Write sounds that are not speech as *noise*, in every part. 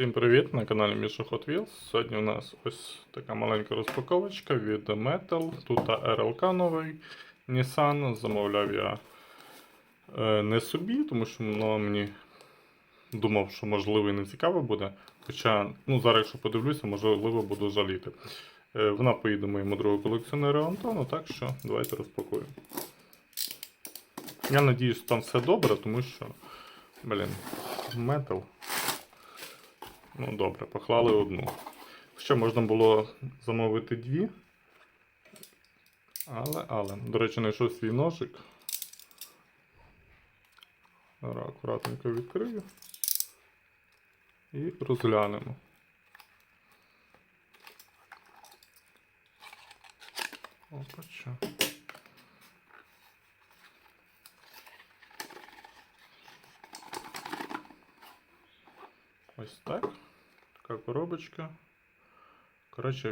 Всім привіт на каналі Міша Hot Wheels. Сьогодні у нас ось така маленька розпаковочка від Metal. Тут РЛК новий Nissan. Замовляв я е, не собі, тому що воно мені думав, що можливо і не цікаво буде. Хоча, ну зараз, якщо подивлюся, можливо буду жаліти. Е, вона поїде моєму другу колекціонеру Антону, так що давайте розпакуємо. Я що там все добре, тому що, блін, Metal. Ну, добре, поклали одну. Ще можна було замовити дві. Але, але, до речі, знайшов свій ножик. Зараз акуратненько відкрию. І розглянемо. Опача. Ось так. Така коробочка. Коротше,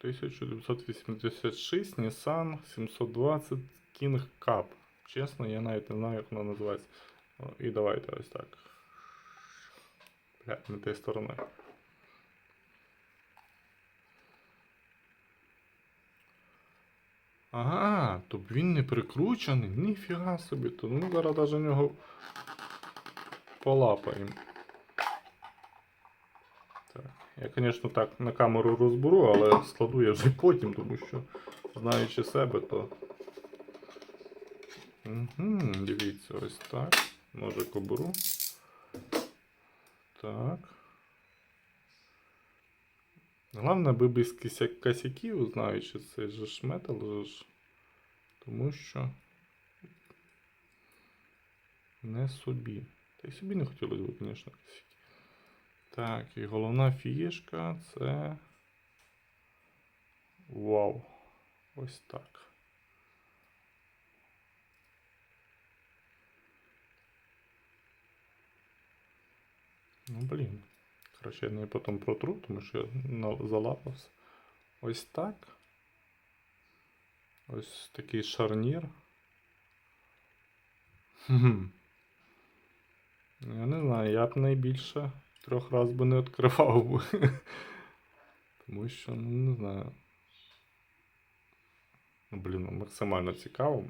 1986 Nissan 720 King Cup. Чесно, я навіть не знаю, як вона називається. І давайте ось так. Бля, не тією стороною. Ага, то він не прикручений, ніфіга собі, то ну зараз навіть нього полапаємо. Я, звісно, так на камеру розберу, але складу я вже потім, тому що, знаючи себе, то. Угу, дивіться, ось так. Ножик оберу. Так. Головне, би без косяків, знаючи цей же ж метал, же ж. Тому що. Не собі. Та й собі не хотілося б, звісно, косяки. Так, і головна фішка це. Вау. Ось так. Ну, блін. Коротше, я не потім протру, тому що я залапався. Ось так. Ось такий шарнір. Я не знаю, я б найбільше трьох раз би не відкривав би. *laughs* Тому що, ну не знаю. Ну, блін, ну, максимально цікаво.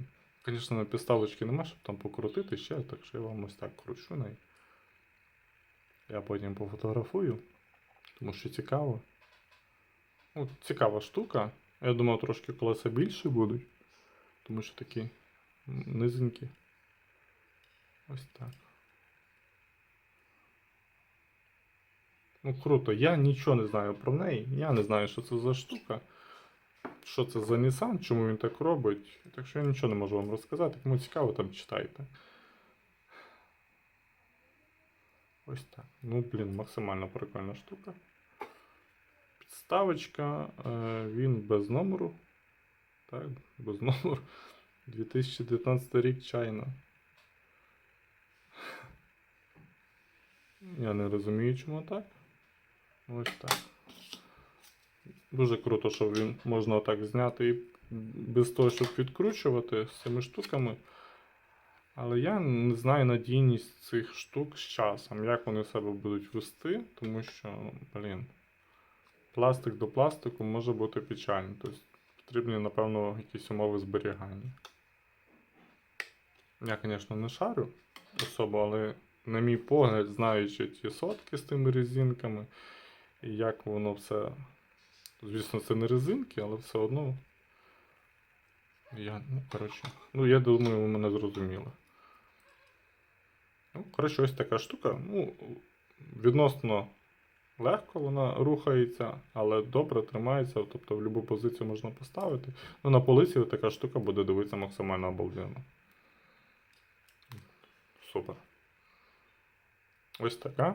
Звісно, на підставочки нема, щоб там покрутити ще, так що я вам ось так кручу най. Я потім пофотографую, тому що цікаво. Ну, цікава штука. Я думав, трошки колеса більше будуть, тому що такі низенькі. Ось так. Ну круто, я нічого не знаю про неї. Я не знаю, що це за штука. Що це за Nissan, чому він так робить. Так що я нічого не можу вам розказати. Кому цікаво, там читайте. Ось так. Ну, блін, максимально прикольна штука. Підставочка, е, він без номеру. Так, без номеру. 2019 рік чайна. Я не розумію, чому так. Ось так. Дуже круто, що він можна отак зняти і без того, щоб відкручувати з цими штуками. Але я не знаю надійність цих штук з часом, як вони себе будуть вести, тому що, блін, пластик до пластику може бути печальним. Тобто потрібні, напевно, якісь умови зберігання. Я, звісно, не шарю особо, але на мій погляд, знаючи ті сотки з тими резинками, і як воно все. Звісно, це не резинки, але все одно. Я, ну, коротше, ну, я думаю, ви мене зрозуміли. Ну, коротше, ось така штука. Ну, відносно легко вона рухається, але добре тримається, тобто в будь-яку позицію можна поставити. Ну, на полиці така штука буде дивитися максимально обалденно. Супер. Ось така.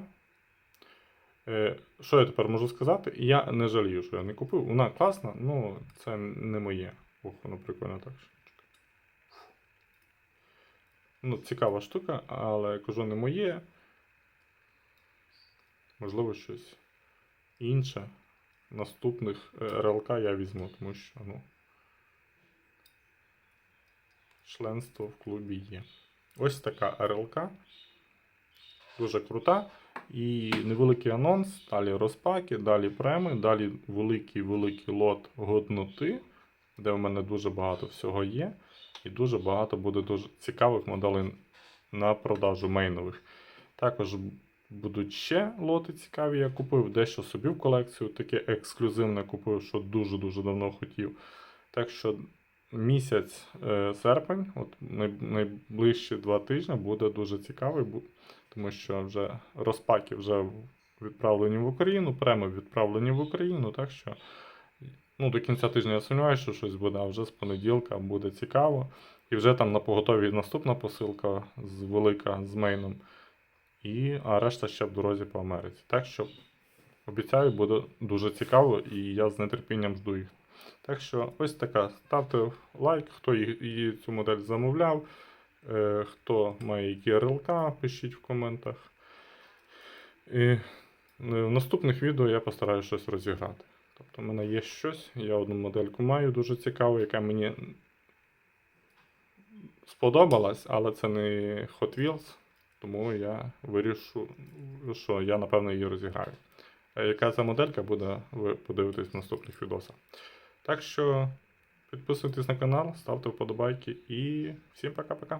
Е, що я тепер можу сказати? Я не жалію, що я не купив. Вона класна, ну це не моє. Ох, воно прикольно так. Ну, цікава штука, але кажу, не моє. Можливо, щось інше. Наступних е, РЛК я візьму, тому що, ну. Членство в клубі є. Ось така РЛК. Дуже крута. І невеликий анонс, далі розпаки, далі преми, далі великий-великий лот годноти, де в мене дуже багато всього є. І дуже багато буде дуже цікавих моделей на продажу мейнових. Також будуть ще лоти цікаві. Я купив дещо собі в колекцію, таке ексклюзивне купив, що дуже-дуже давно хотів. Так що місяць е, серпень, от найближчі два тижні буде дуже цікавий, тому що вже розпаки вже відправлені в Україну, преми відправлені в Україну, так що ну, до кінця тижня я сумніваюся, що щось буде, а вже з понеділка буде цікаво. І вже там на поготові наступна посилка з велика з мейном. І, а решта ще в дорозі по Америці. Так що обіцяю, буде дуже цікаво, і я з нетерпінням жду їх. Так що ось така. Ставте лайк, хто її, цю модель замовляв, е, хто має які пишіть в коментах. І е, в наступних відео я постараюся щось розіграти. Тобто, в мене є щось, я одну модельку маю дуже цікаву, яка мені сподобалась, але це не Hot Wheels, тому я вирішу, що я напевно її розіграю. Яка ця моделька буде, ви подивитесь в наступних відосах. Так що підписуйтесь на канал, ставте вподобайки і всім пока-пока.